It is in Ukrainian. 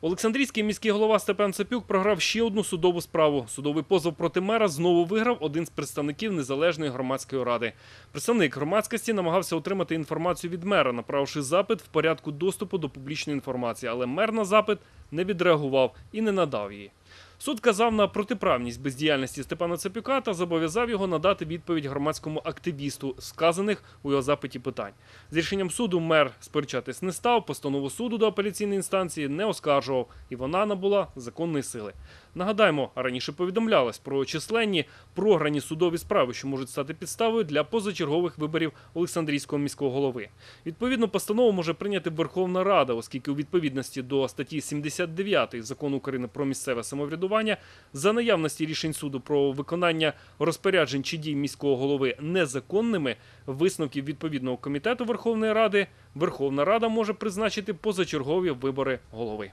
Олександрійський міський голова Степан Цапюк програв ще одну судову справу. Судовий позов проти мера знову виграв один з представників незалежної громадської ради. Представник громадськості намагався отримати інформацію від мера, направивши запит в порядку доступу до публічної інформації, але мер на запит не відреагував і не надав її. Суд казав на протиправність бездіяльності Степана Цепюка та зобов'язав його надати відповідь громадському активісту, сказаних у його запиті питань. З рішенням суду мер сперечатись не став, постанову суду до апеляційної інстанції не оскаржував, і вона набула законної сили. Нагадаємо, раніше повідомлялось про численні програні судові справи, що можуть стати підставою для позачергових виборів Олександрійського міського голови. Відповідно, постанову може прийняти Верховна Рада, оскільки у відповідності до статті 79 закону України про місцеве самоврядування за наявності рішень суду про виконання розпоряджень чи дій міського голови незаконними висновків відповідного комітету Верховної Ради Верховна Рада може призначити позачергові вибори голови.